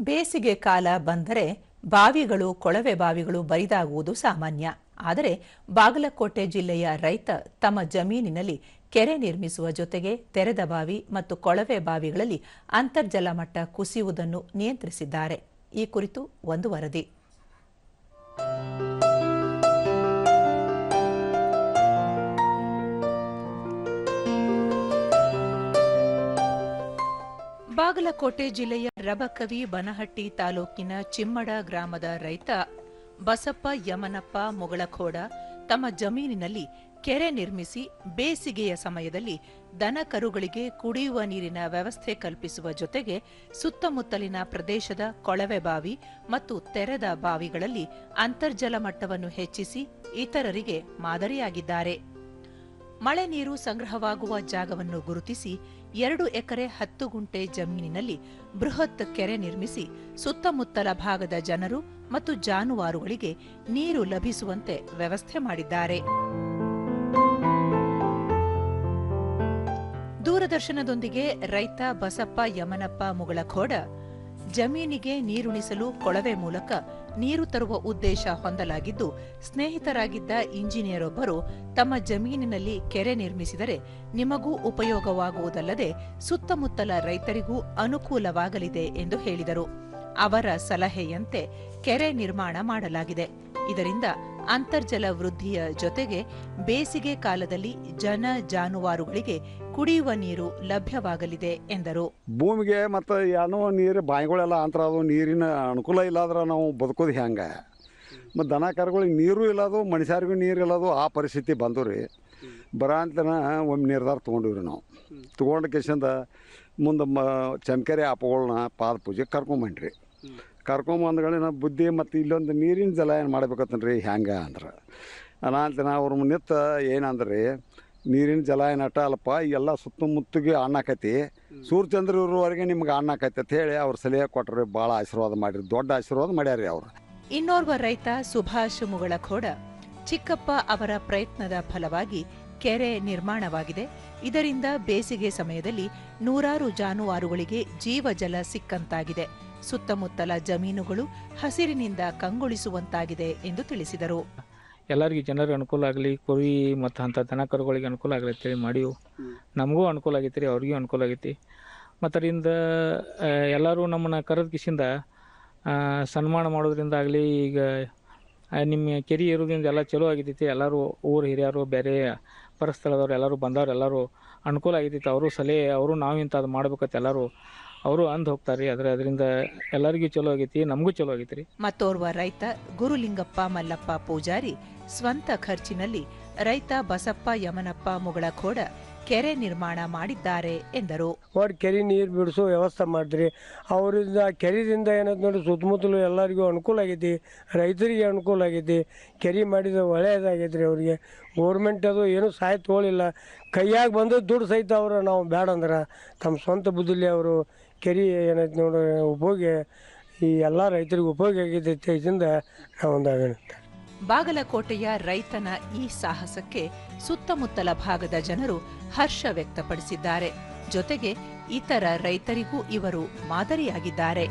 ಬೇಸಿಗೆ ಕಾಲ ಬಂದರೆ ಬಾವಿಗಳು, ಕೊಳವೆ ಬಾವಿಗಳು ಬರಿದಾಗುವುದು ಸಾಮಾನ್ಯ. ಆದರೆ ಬಾಗಲಕೋಟೆ ಜಿಲ್ಲೆಯ ರೈತ ತಮ್ಮ ಜಮೀನಿನಲ್ಲಿ ಕೆರೆ ನಿರ್ಮಿಸುವ ಜೊತೆಗೆ ತೆರೆದ ಬಾವಿ ಮತ್ತು ಕೊಳವೆ ಬಾವಿಗಳಲ್ಲಿ ಅಂತರ್ಜಲ ಮಟ್ಟ ಕುಸಿಯುವುದನ್ನು ನಿಯಂತ್ರಿಸಿದ್ದಾರೆ. ಈ ಕುರಿತು ಒಂದು ವರದಿ. ಬಾಗಲಕೋಟೆ ಜಿಲ್ಲೆಯ ರಬಕವಿ ಬನಹಟ್ಟಿ ತಾಲೂಕಿನ ಚಿಮ್ಮಡ ಗ್ರಾಮದ ರೈತ ಬಸಪ್ಪ ಯಮನಪ್ಪ ಮುಗಳಖೋಡ ತಮ್ಮ ಜಮೀನಿನಲ್ಲಿ ಕೆರೆ ನಿರ್ಮಿಸಿ ಬೇಸಿಗೆಯ ಸಮಯದಲ್ಲಿ ದನ ಕರುಗಳಿಗೆ ಕುಡಿಯುವ ನೀರಿನ ವ್ಯವಸ್ಥೆ ಕಲ್ಪಿಸುವ ಜೊತೆಗೆ ಸುತ್ತಮುತ್ತಲಿನ ಪ್ರದೇಶದ ಕೊಳವೆ ಬಾವಿ ಮತ್ತು ತೆರೆದ ಬಾವಿಗಳಲ್ಲಿ ಅಂತರ್ಜಲ ಮಟ್ಟವನ್ನು ಹೆಚ್ಚಿಸಿ ಇತರರಿಗೆ ಮಾದರಿಯಾಗಿದ್ದಾರೆ. ಮಳೆ ನೀರು ಸಂಗ್ರಹವಾಗುವ ಜಾಗವನ್ನು ಗುರುತಿಸಿ ಎರಡು ಎಕರೆ ಹತ್ತು ಗುಂಟೆ ಜಮೀನಿನಲ್ಲಿ ಬೃಹತ್ ಕೆರೆ ನಿರ್ಮಿಸಿ ಸುತ್ತಮುತ್ತಲ ಭಾಗದ ಜನರು ಮತ್ತು ಜಾನುವಾರುಗಳಿಗೆ ನೀರು ಲಭಿಸುವಂತೆ ವ್ಯವಸ್ಥೆ ಮಾಡಿದ್ದಾರೆ. ದೂರದರ್ಶನದೊಂದಿಗೆ ರೈತ ಬಸಪ್ಪ ಯಮನಪ್ಪ ಮುಗಳಖೋಡ ಜಮೀನಿಗೆ ನೀರುಣಿಸಲು ಕೊಳವೆ ಮೂಲಕ ನೀರು ತರುವ ಉದ್ದೇಶ ಹೊಂದಲಾಗಿದ್ದು, ಸ್ನೇಹಿತರಾಗಿದ್ದ ಇಂಜಿನಿಯರೊಬ್ಬರು ತಮ್ಮ ಜಮೀನಿನಲ್ಲಿ ಕೆರೆ ನಿರ್ಮಿಸಿದರೆ ನಿಮಗೂ ಉಪಯೋಗವಾಗುವುದಲ್ಲದೆ ಸುತ್ತಮುತ್ತಲ ರೈತರಿಗೂ ಅನುಕೂಲವಾಗಲಿದೆ ಎಂದು ಹೇಳಿದರು. ಅವರ ಸಲಹೆಯಂತೆ ಕೆರೆ ನಿರ್ಮಾಣ ಮಾಡಲಾಗಿದೆ. ಇದರಿಂದ ಅಂತರ್ಜಲ ವೃದ್ಧಿಯ ಜೊತೆಗೆ ಬೇಸಿಗೆ ಕಾಲದಲ್ಲಿ ಜನ ಜಾನುವಾರುಗಳಿಗೆ ಕುಡಿಯುವ ನೀರು ಲಭ್ಯವಾಗಲಿದೆ ಎಂದರು. ಭೂಮಿಗೆ ಮತ್ತು ಏನೋ ನೀರು ಬಾಯಿಗಳೆಲ್ಲ ಅಂತರ, ಅದು ನೀರಿನ ಅನುಕೂಲ ಇಲ್ಲಾದ್ರೆ ನಾವು ಬದುಕೋದು ಹೆಂಗೆ? ಮತ್ತು ದನ ಕರುಗಳಿಗೆ ನೀರು ಇಲ್ಲದು ಮನುಷ್ಯರಿಗೂ ನೀರು ಇಲ್ಲದು ಆ ಪರಿಸ್ಥಿತಿ ಬಂದು ರೀ. ಬರಾಂತನ ಒಮ್ಮೆ ನಿರ್ಧಾರ ತೊಗೊಂಡಿವ್ರಿ ನಾವು. ತೊಗೊಂಡ ಕೆಸಿಂದ ಮುಂದೆ ಮ ಚಮಕೆರೆ ಆಪಗಳನ್ನ ಪಾದ ಪೂಜೆ ಕರ್ಕೊಂಬಂಡ್ರಿ ಕರ್ಕೊಂಬಂದ್ಗಳಿನ ಬುದ್ಧಿ ಮತ್ತು ಇಲ್ಲೊಂದು ನೀರಿನ ಜಲ ಏನು ಮಾಡ್ಬೇಕತ್ತನ್ರಿ ಹೆಂಗೆ ಅಂದ್ರೆ. ಅನಾಂತನ ಅವ್ರ ನಿತ್ತ ಏನಂದ್ರಿ ನೀರಿನ ಜಲ ಏನು ಅಟ್ಟ ಅಲ್ಲಪ್ಪ ಎಲ್ಲ ಸುತ್ತಮುತ್ತಿಗೆ ಅಣ್ಣಾಕತಿ ಸೂರ್ಯಚಂದ್ರ ಇರುವವರೆಗೆ ನಿಮ್ಗೆ ಅಣ್ಣಾಕತಿ ಅಂತ ಹೇಳಿ ಅವ್ರ ಸಲಹೆ ಕೊಟ್ಟರು ಭಾಳ ಆಶೀರ್ವಾದ ಮಾಡಿರಿ ದೊಡ್ಡ ಆಶೀರ್ವಾದ ಮಾಡ್ಯಾರಿ ಅವರು. ಇನ್ನೋರ್ವ ರೈತ ಸುಭಾಷ್ ಮುಗಳಖೋಡ ಚಿಕ್ಕಪ್ಪ ಅವರ ಪ್ರಯತ್ನದ ಫಲವಾಗಿ ಕೆರೆ ನಿರ್ಮಾಣವಾಗಿದೆ. ಇದರಿಂದ ಬೇಸಿಗೆ ಸಮಯದಲ್ಲಿ ನೂರಾರು ಜಾನುವಾರುಗಳಿಗೆ ಜೀವಜಲ ಸಿಕ್ಕಂತಾಗಿದೆ. ಸುತ್ತಮುತ್ತಲ ಜಮೀನುಗಳು ಹಸಿರಿನಿಂದ ಕಂಗೊಳಿಸುವಂತಾಗಿದೆ ಎಂದು ತಿಳಿಸಿದರು. ಎಲ್ಲರಿಗೂ ಜನರಿಗೆ ಅನುಕೂಲ ಆಗಲಿ, ಕುರಿ ಮತ್ತು ಅಂಥ ದನ ಕರುಗಳಿಗೆ ಅನುಕೂಲ ಆಗಲಿ ಅಂತೇಳಿ ಮಾಡೀವು ನಮಗೂ ಅನುಕೂಲ ಆಗೈತೆ ರೀ, ಅವ್ರಿಗೂ ಅನುಕೂಲ ಆಗೈತಿ. ಮತ್ತು ಅದರಿಂದ ಎಲ್ಲರೂ ನಮ್ಮನ್ನ ಕರೆದ ಕಿಸಿಂದ ಸನ್ಮಾನ ಮಾಡೋದ್ರಿಂದ ಆಗಲಿ, ಈಗ ನಿಮ್ಮ ಕೆರೆ ಇರೋದ್ರಿಂದ ಎಲ್ಲ ಚಲೋ ಆಗಿದ್ದೈತಿ ಎಲ್ಲರೂ ಊರು ಹಿರಿಯರು, ಬೇರೆ ಪರಸ್ಥಳದವರು ಎಲ್ಲರೂ ಬಂದವ್ರು ಎಲ್ಲರೂ ಅನುಕೂಲ ಆಗಿದ್ದೈತಿ ಅವರು ಸಲಹೆ ಅವರು ನಾವು ಇಂಥದ್ದು ಮಾಡ್ಬೇಕಂತ ಎಲ್ಲರೂ ಅವರು ಅಂದ್ ಹೋಗ್ತಾರೆ ಆದ್ರೆ ಅದರಿಂದ ಎಲ್ಲರಿಗೂ ಚಲೋ ಆಗೈತಿ, ನಮಗೂ ಚಲೋ ಆಗೈತಿ ರೀ ಮತ್ತೋರ್ವ ರೈತ ಗುರುಲಿಂಗಪ್ಪ ಮಲ್ಲಪ್ಪ ಪೂಜಾರಿ ಸ್ವಂತ ಖರ್ಚಿನಲ್ಲಿ ರೈತ ಬಸಪ್ಪ ಯಮನಪ್ಪ ಮುಗಳಖೋಡ ಕೆರೆ ನಿರ್ಮಾಣ ಮಾಡಿದ್ದಾರೆ ಎಂದರು. ಒಟ್ಟು ಕೆರೆ ನೀರು ಬಿಡಿಸೋ ವ್ಯವಸ್ಥೆ ಮಾಡಿದ್ರಿ ಅವರಿಂದ ಕೆರೆಯಿಂದ ಏನಂತ ನೋಡಿ ಸುತ್ತಮುತ್ತಲು ಎಲ್ಲರಿಗೂ ಅನುಕೂಲ ಆಗೈತಿ, ರೈತರಿಗೆ ಅನುಕೂಲ ಆಗೈತಿ, ಕೆರೆ ಮಾಡಿದ ಒಳ್ಳೆಯದಾಗೈತಿ ರೀ ಗೌರ್ಮೆಂಟ್ ಅದು ಏನು ಸಹಾಯ ತಗೊಳ್ಳಿಲ್ಲ ಕೈಯಾಗಿ ಬಂದು ದುಡ್ಡು ಸಹಿತ ಅವರು ನಾವು ಬೇಡ ಅಂದ್ರೆ ತಮ್ಮ ಸ್ವಂತ ಬುದ್ಧಿಲಿ ಅವರು ಕೆರೆ ಏನಾಯ್ತು ನೋಡಿ ಉಪಯೋಗ ಈ ಎಲ್ಲ ರೈತರಿಗೆ ಉಪಯೋಗ ಆಗೈತಿ ಇದರಿಂದ ನಾವು ವಿನಂತಿ ಬಾಗಲಕೋಟೆಯ ರೈತನ ಈ ಸಾಹಸಕ್ಕೆ ಸುತ್ತಮುತ್ತಲ ಭಾಗದ ಜನರು ಹರ್ಷ ವ್ಯಕ್ತಪಡಿಸಿದ್ದಾರೆ. ಜೊತೆಗೆ ಇತರ ರೈತರಿಗೂ ಇವರು ಮಾದರಿಯಾಗಿದ್ದಾರೆ.